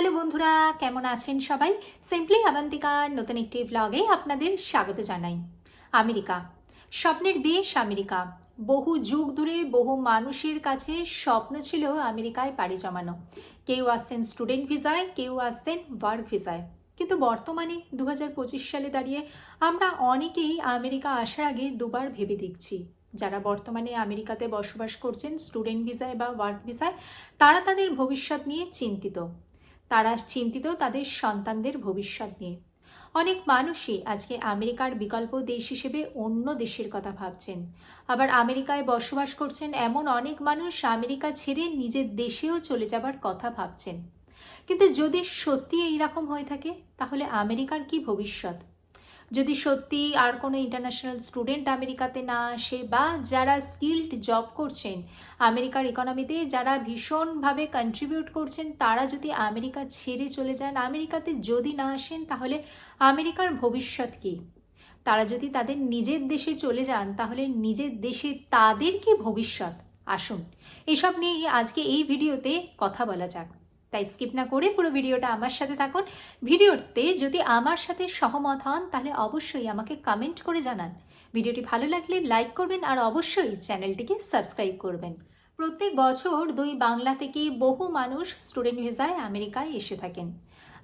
Hello বন্ধুরা, কেমন আছেন সবাই? সিম্পলি আবান্তিকার নতুন একটি ভ্লগে আপনাদের স্বাগত জানাই। আমেরিকা। স্বপ্নের দেশ আমেরিকা। বহু যুগ ধরে বহু মানুষের কাছে স্বপ্ন ছিল আমেরিকায় পাড়ি জমানো। কেউ আসছেন স্টুডেন্ট ভিসায় কেউ আসছেন ওয়ার্ক ভিসায় কিন্তু বর্তমানে দু হাজার পঁচিশ সালে দাঁড়িয়ে আমরা অনেকেই আমেরিকা আসার আগে দুবার ভেবে দেখছি। যারা বর্তমানে আমেরিকাতে বসবাস করছেন স্টুডেন্ট ভিসায় বা ওয়ার্ক ভিসায় তারা তাদের ভবিষ্যৎ নিয়ে চিন্তিত। তারা চিন্তিত তাদের সন্তানদের ভবিষ্যৎ নিয়ে। অনেক মানুষই আজকে আমেরিকার বিকল্প দেশ হিসেবে অন্য দেশের কথা ভাবছেন। আবার আমেরিকায় বসবাস করছেন এমন অনেক মানুষ আমেরিকা ছেড়ে নিজের দেশেও চলে যাবার কথা ভাবছেন। কিন্তু যদি সত্যি এইরকম হয়ে থাকে, তাহলে আমেরিকার কি ভবিষ্যৎ? যদি সত্যি আর কোনো ইন্টারন্যাশনাল স্টুডেন্ট আমেরিকাতে না আসে বা যারা স্কিল্ড জব করছেন, আমেরিকার ইকোনমিতে যারা ভীষণভাবে কন্ট্রিবিউট করছেন, তারা যদি আমেরিকা ছেড়ে চলে যান, আমেরিকাতে যদি না আসেন, তাহলে আমেরিকার ভবিষ্যৎ কী? তারা যদি তাদের নিজের দেশে চলে যান, তাহলে নিজের দেশে তাদের কি ভবিষ্যৎ? আসুন, এসব নিয়েই আজকে এই ভিডিওতে কথা বলা যাক। তাই স্কিপ না করে পুরো ভিডিওটা আমার সাথে থাকুন। ভিডিওতে যদি আমার সাথে সহমত হন, তাহলে অবশ্যই আমাকে কমেন্ট করে জানান। ভিডিওটি ভালো লাগলে লাইক করবেন আর অবশ্যই চ্যানেলটিকে সাবস্ক্রাইব করবেন। প্রত্যেক বছর দুই বাংলা থেকে বহু মানুষ স্টুডেন্ট ভিসায় আমেরিকায় এসে থাকেন।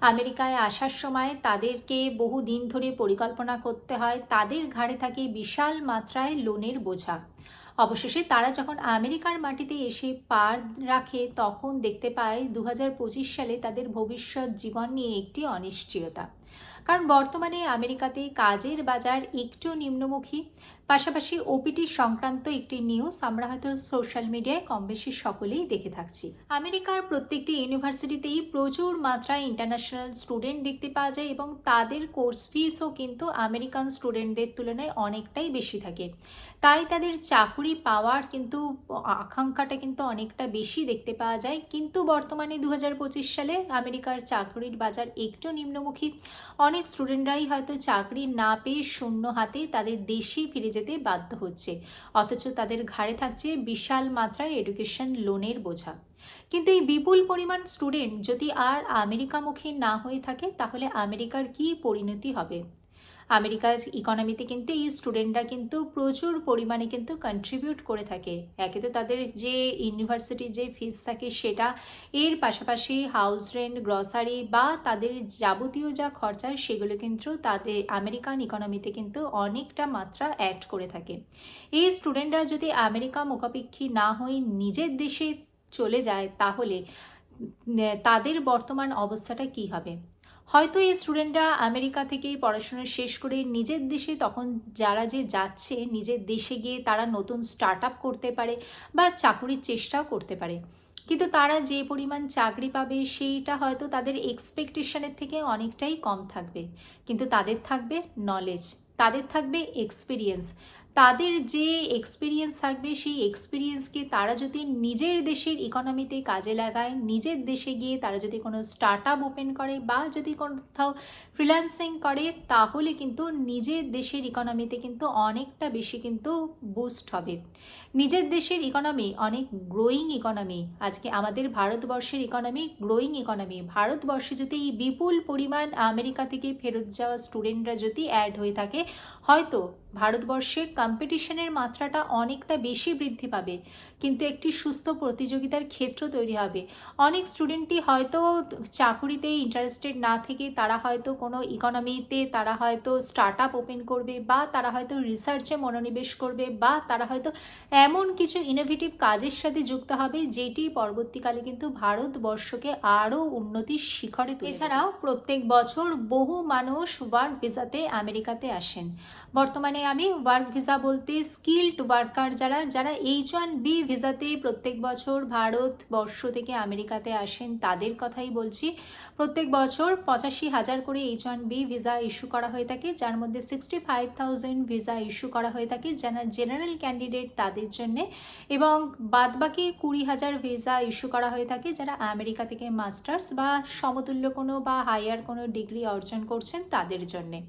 আমেরিকায় আসার সময় তাদেরকে বহু দিন ধরে পরিকল্পনা করতে হয়। তাদের ঘাড়ে থাকে বিশাল মাত্রায় লোনের বোঝা। অবশেষে তারা যখন আমেরিকার মাটিতে এসে পা রাখে, তখন দেখতে পায় দু হাজার পঁচিশ সালে তাদের ভবিষ্যৎ জীবন নিয়ে একটি অনিশ্চয়তা। কারণ বর্তমানে আমেরিকাতে কাজের বাজার একটু নিম্নমুখী, পাশাপাশি ওপিটি সংক্রান্ত একটি নিউজ আমরা হয়তো সোশ্যাল মিডিয়ায় কম বেশি সকলেই দেখে থাকছি। আমেরিকার প্রত্যেকটি ইউনিভার্সিটিতেই প্রচুর মাত্রায় ইন্টারন্যাশনাল স্টুডেন্ট দেখতে পাওয়া যায় এবং তাদের কোর্স ফিসও কিন্তু আমেরিকান স্টুডেন্টদের তুলনায় অনেকটাই বেশি থাকে। তাই তাদের চাকুরি পাওয়ার কিন্তু আকাঙ্ক্ষাটা কিন্তু অনেকটা বেশি দেখতে পাওয়া যায়। কিন্তু বর্তমানে দু হাজার পঁচিশ সালে আমেরিকার চাকরির বাজার একটু নিম্নমুখী। অনেক স্টুডেন্টরাই হয়তো চাকরি না পেয়ে শূন্য হাতে তাদের দেশে ফিরে যেতে বাধ্য হচ্ছে। অথচ তাদের ঘাড়ে থাকছে বিশাল মাত্রায় এডুকেশন লোনের বোঝা। কিন্তু এই বিপুল পরিমাণ স্টুডেন্ট যদি আর আমেরিকামুখী না হয়ে থাকে, তাহলে আমেরিকার কি পরিণতি হবে? আমেরিকার ইকোনমিতে কিন্তু এই স্টুডেন্টরা কিন্তু প্রচুর পরিমাণে কিন্তু কন্ট্রিবিউট করে থাকে। একে তো তাদের যে ইউনিভার্সিটির যে ফিস থাকে সেটা, এর পাশাপাশি হাউস রেন্ট গ্রসারি বা তাদের যাবতীয় যা খরচা সেগুলো কিন্তু তাদের আমেরিকান ইকোনমিতে কিন্তু অনেকটা মাত্রা অ্যাড করে থাকে। এই স্টুডেন্টরা যদি আমেরিকা মুখাপেক্ষী না হয়ে নিজের দেশে চলে যায়, তাহলে তাদের বর্তমান অবস্থাটা কি হবে? হয়তো এই স্টুডেন্টরা আমেরিকা থেকে পড়াশোনা শেষ করে নিজের দেশে তখন যারা যে যাচ্ছে, নিজের দেশে গিয়ে তারা নতুন স্টার্ট আপ করতে পারে বা চাকুরির চেষ্টাও করতে পারে। কিন্তু তারা যে পরিমাণ চাকরি পাবে সেইটা হয়তো তাদের এক্সপেকটেশনের থেকে অনেকটাই কম থাকবে। কিন্তু তাদের থাকবে নলেজ তাদের থাকবে এক্সপিরিয়েন্স তাদের যে এক্সপিরিয়েন্স থাকবে, সেই এক্সপিরিয়েন্সকে তারা যদি নিজের দেশের ইকোনমিতে কাজে লাগায়, নিজের দেশে গিয়ে তারা যদি কোনো স্টার্ট আপ ওপেন করে বা যদি কোথাও ফ্রিল্যান্সিং করে, তাহলে কিন্তু নিজের দেশের ইকোনমিতে কিন্তু অনেকটা বেশি কিন্তু বুস্ট হবে। নিজের দেশের ইকোনমি অনেক গ্রোয়িং ইকোনমি আজকে আমাদের ভারতবর্ষের ইকোনমি গ্রোয়িং ইকোনমি ভারতবর্ষে যদি এই বিপুল পরিমাণ আমেরিকা থেকে ফেরত যাওয়া স্টুডেন্টরা যদি অ্যাড হয়ে থাকে, হয়তো ভারতবর্ষে কম্পিটিশনের মাত্রাটা অনেকটা বেশি বৃদ্ধি পাবে। কিন্তু একটি সুস্থ প্রতিযোগিতার ক্ষেত্র তৈরি হবে। অনেক স্টুডেন্টই হয়তো চাকুরিতে ইন্টারেস্টেড না থেকে তারা হয়তো কোনো ইকোনমিতে তারা হয়তো স্টার্ট আপ ওপেন করবে বা তারা হয়তো রিসার্চে মনোনিবেশ করবে বা তারা হয়তো এমন কিছু ইনোভেটিভ কাজের সাথে যুক্ত হবে যেটি পরবর্তীকালে কিন্তু ভারতবর্ষকে আরও উন্নতির শিখরে এছাড়াও প্রত্যেক বছর বহু মানুষ ওয়ার্ক ভিসাতে আমেরিকাতে আসেন। বর্তমানে আমি ওয়ার্ক ভিসা বলতে স্কিল্ড ওয়ার্কার যারা যারা এইচ ওয়ান বি ভিসাতে প্রত্যেক বছর ভারতবর্ষ থেকে আমেরিকাতে আসেন, তাদের কথাই বলছি। প্রত্যেক বছর পঁচাশি হাজার করে H one B visa issue করা হয়ে থাকে, যার মধ্যে sixty five thousand visa issue করা হয়ে থাকে, যারা জেনারেল ক্যান্ডিডেট তাদের জন্যে। এবং বাদবাকি কুড়ি হাজার ভিসা ইস্যু করা হয়ে থাকে, যারা আমেরিকা থেকে মাস্টার্স বা সমতুল্য কোনো বা হায়ার কোনো ডিগ্রি অর্জন করছেন তাদের জন্যে।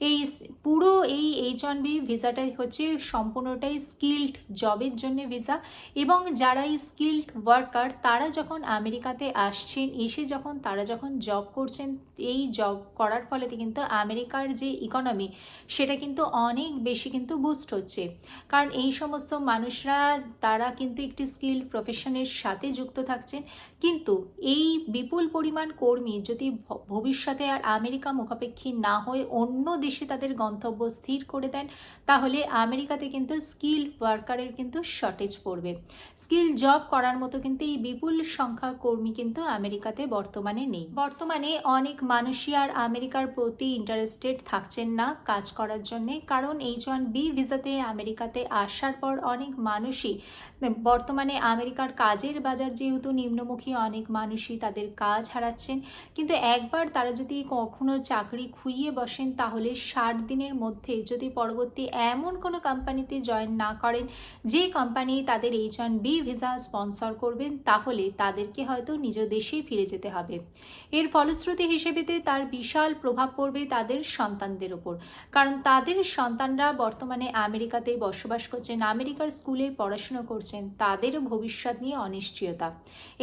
এই পুরো এই এইচ ওয়ান বি ভিসাটাই হচ্ছে সম্পূর্ণটাই স্কিল্ড জবের জন্য ভিসা এবং যারা এই স্কিল্ড ওয়ার্কার তারা যখন আমেরিকাতে আসছেন, এসে যখন তারা যখন জব করছেন, এই জব করার ফলে কিন্তু আমেরিকার যে ইকোনমি সেটা কিন্তু অনেক বেশি কিন্তু বুস্ট হচ্ছে। কারণ এই সমস্ত মানুষরা, তারা কিন্তু একটি স্কিল প্রফেশনের সাথে যুক্ত থাকছেন। কিন্তু এই বিপুল পরিমাণ কর্মী যদি ভবিষ্যতে আর আমেরিকা মুখাপেক্ষী না হয়ে অন্য দেশে তাদের গন্তব্য স্থির করে দেন, তাহলে আমেরিকাতে কিন্তু স্কিল ওয়ার্কারের কিন্তু শর্টেজ পড়বে। স্কিল জব করার মতো কিন্তু এই বিপুল সংখ্যা কর্মী কিন্তু আমেরিকাতে বর্তমানে নেই। বর্তমানে অনেক মানুষই আর আমেরিকার প্রতি ইন্টারেস্টেড থাকছেন না কাজ করার জন্যে, কারণ এইচ ওয়ান বি ভিসাতে আমেরিকাতে আসার পর অনেক মানুষই, বর্তমানে আমেরিকার কাজের বাজার যেহেতু নিম্নমুখী, অনেক মানুষই তাদের কাজ হারাচ্ছেন। কিন্তু একবার তারা যদি কখনো চাকরি খুইয়ে বসেন, তাহলে ষাট দিনের মধ্যে যদি পরবর্তী এমন কোনো কোম্পানিতে জয়েন না করেন, যে কোম্পানি তাদের H one B visa sponsor করবেন, তাহলে তাদেরকে হয়তো নিজ দেশেই ফিরে যেতে হবে। এর ফলশ্রুতি হিসেবেতে তার বিশাল প্রভাব পড়বে তাদের সন্তানদের ওপর কারণ তাদের সন্তানরা বর্তমানে আমেরিকাতেই বসবাস করছেন, আমেরিকার স্কুলে পড়াশুনো করছেন তাদেরও ভবিষ্যৎ নিয়ে অনিশ্চয়তা।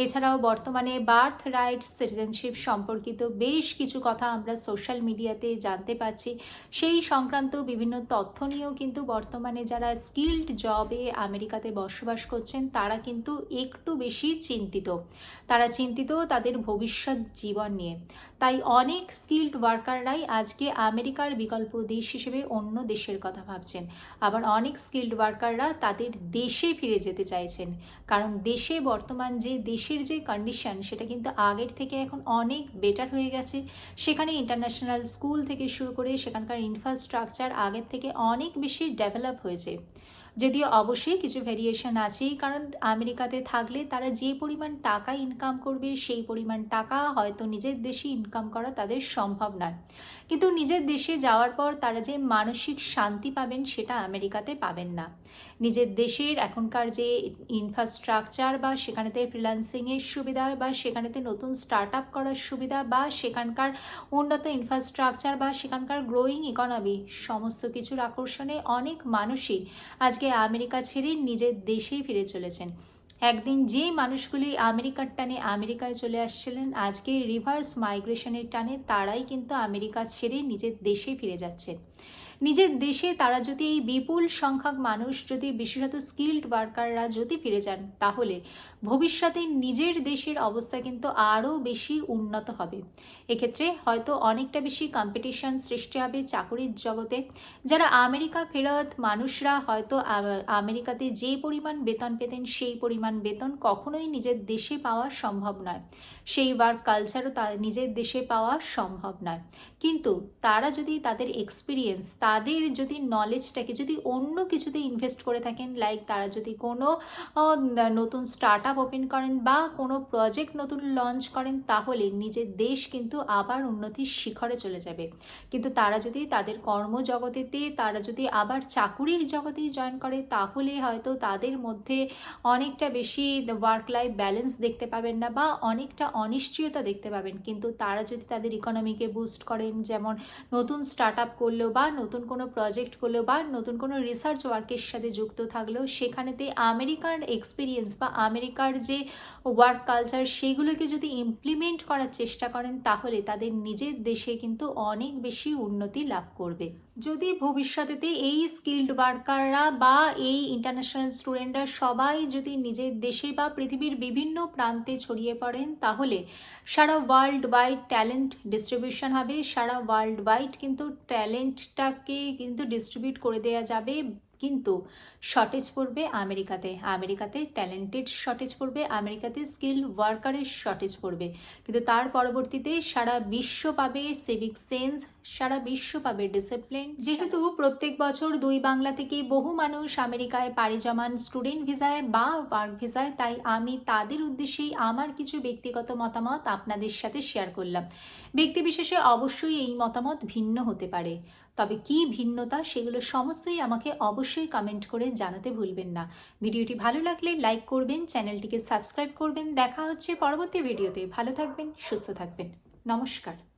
এছাড়াও বর্তমানে বার্থ রাইট সিটিজেনশিপ সম্পর্কিত বেশ কিছু কথা আমরা সোশ্যাল মিডিয়াতে জানতে পারছি। সেই সংক্রান্ত বিভিন্ন তথ্য নিয়েও কিন্তু বর্তমানে যারা স্কিল্ড জবে আমেরিকাতে বসবাস করছেন, তারা কিন্তু একটু বেশি চিন্তিত। তারা চিন্তিত তাদের ভবিষ্যৎ জীবন নিয়ে। তাই অনেক স্কিল্ড ওয়ার্কাররাই আজকে আমেরিকার বিকল্প দেশ হিসেবে অন্য দেশের কথা ভাবছেন। আবার অনেক স্কিল্ড ওয়ার্কাররা তাদের দেশে ফিরে যেতে চাইছেন। কারণ দেশে বর্তমান যে দেশের যে কন্ডিশন, সেটা কিন্তু আগের থেকে এখন অনেক বেটার হয়ে গেছে। সেখানে ইন্টারন্যাশনাল স্কুল থেকে শুরু করে সেখানকার ইনফ্রাস্ট্রাকচার আগের থেকে অনেক বেশি ডেভেলপ হয়েছে। যদিও অবশ্যই কিছু ভেরিয়েশন আছেই, কারণ আমেরিকাতে থাকলে তারা যে পরিমাণ টাকা ইনকাম করবে, সেই পরিমাণ টাকা হয়তো নিজের দেশে ইনকাম করা তাদের সম্ভব নয়। কিন্তু নিজের দেশে যাওয়ার পর তারা যে মানসিক শান্তি পাবেন, সেটা আমেরিকাতে পাবেন না। নিজের দেশের এখনকার যে ইনফ্রাস্ট্রাকচার বা সেখানেতে ফ্রিল্যান্সিংয়ের সুবিধা বা সেখানেতে নতুন স্টার্ট আপ করার সুবিধা বা সেখানকার উন্নত ইনফ্রাস্ট্রাকচার বা সেখানকার গ্রোয়িং ইকোনমি সমস্ত কিছুর আকর্ষণে অনেক মানুষই আজকে আমেরিকা ছেড়ে নিজের দেশেই ফিরে চলেছেন। একদিন যেই মানুষগুলি আমেরিকার টানে আমেরিকায় চলে আসছিলেন, আজকে রিভার্স মাইগ্রেশনের টানে তারাই কিন্তু আমেরিকা ছেড়ে নিজের দেশে ফিরে যাচ্ছে। নিজের দেশে তারা যদি এই বিপুল সংখ্যক মানুষ, যদি বিশেষত স্কিল্ড ওয়ার্কাররা যদি ফিরে যান, তাহলে ভবিষ্যতে নিজের দেশের অবস্থা কিন্তু আরও বেশি উন্নত হবে। এক্ষেত্রে হয়তো অনেকটা বেশি কম্পিটিশন সৃষ্টি হবে চাকরির জগতে। যারা আমেরিকা ফেরত মানুষরা হয়তো আমেরিকাতে যে পরিমাণ বেতন পেতেন, সেই পরিমাণ বেতন কখনোই নিজের দেশে পাওয়া সম্ভব নয়। সেই ওয়ার্ক কালচারও তা নিজের দেশে পাওয়া সম্ভব নয়। কিন্তু তারা যদি তাদের এক্সপিরিয়েন্স তাদের যদি নলেজটাকে যদি অন্য কিছুতে ইনভেস্ট করে থাকেন লাইক তারা যদি কোনো নতুন স্টার্ট আপ ওপেন করেন বা কোনো প্রজেক্ট নতুন লঞ্চ করেন, তাহলে নিজের দেশ কিন্তু আবার উন্নতির শিখরে চলে যাবে। কিন্তু তারা যদি তাদের কর্মজগতেতে, তারা যদি আবার চাকুরির জগতেই জয়েন করে, তাহলে হয়তো তাদের মধ্যে অনেকটা বেশি ওয়ার্ক লাইফ ব্যালেন্স দেখতে পাবেন না বা অনেকটা অনিশ্চয়তা দেখতে পাবেন। কিন্তু তারা যদি তাদের ইকোনমিকে বুস্ট করেন, যেমন নতুন স্টার্ট আপ করল বা নতুন কোনো প্রজেক্ট করল বা নতুন কোনো রিসার্চ ওয়ার্কের সাথে যুক্ত থাকলেও সেখানেতে আমেরিকার এক্সপিরিয়েন্স বা আমেরিকার যে ওয়ার্ক কালচার সেগুলোকে যদি ইমপ্লিমেন্ট করার চেষ্টা করেন, তাহলে তাদের নিজের দেশে কিন্তু অনেক বেশি উন্নতি লাভ করবে। যদি ভবিষ্যতে এই স্কিল্ড ওয়ার্কাররা বা এই ইন্টারন্যাশনাল স্টুডেন্টরা সবাই যদি নিজের দেশে বা পৃথিবীর বিভিন্ন প্রান্তে ছড়িয়ে পড়েন, তাহলে সারা ওয়ার্ল্ড ওয়াইড ট্যালেন্ট ডিস্ট্রিবিউশন হবে। সারা ওয়ার্ল্ড ওয়াইড কিন্তু ট্যালেন্টটাকে কিন্তু ডিস্ট্রিবিউট করে দেওয়া যাবে। কিন্তু শর্টেজ পড়বে আমেরিকাতে। আমেরিকাতে ট্যালেন্টেড শর্টেজ পড়বে, আমেরিকাতে স্কিল ওয়ার্কারের শর্টেজ পড়বে। কিন্তু তার পরবর্তীতে সারা বিশ্ব পাবে সিভিক সেন্স সারা বিশ্ব পাবে ডিসিপ্লিন যেহেতু প্রত্যেক বছর দুই বাংলা থেকে বহু মানুষ আমেরিকায় পাড়ি জমান স্টুডেন্ট ভিসায় বা ওয়ার্ক ভিসায় তাই আমি তাদের উদ্দেশ্যেই আমার কিছু ব্যক্তিগত মতামত আপনাদের সাথে শেয়ার করলাম। ব্যক্তিবিশেষে অবশ্যই এই মতামত ভিন্ন হতে পারে। তবে কি ভিন্নতা সেগুলো সমস্তই আমাকে অবশ্যই কমেন্ট করে জানাতে ভুলবেন না। ভিডিওটি ভালো লাগলে লাইক করবেন, চ্যানেলটিকে সাবস্ক্রাইব করবেন। দেখা হচ্ছে পরবর্তী ভিডিওতে ভালো থাকবেন, সুস্থ থাকবেন। নমস্কার।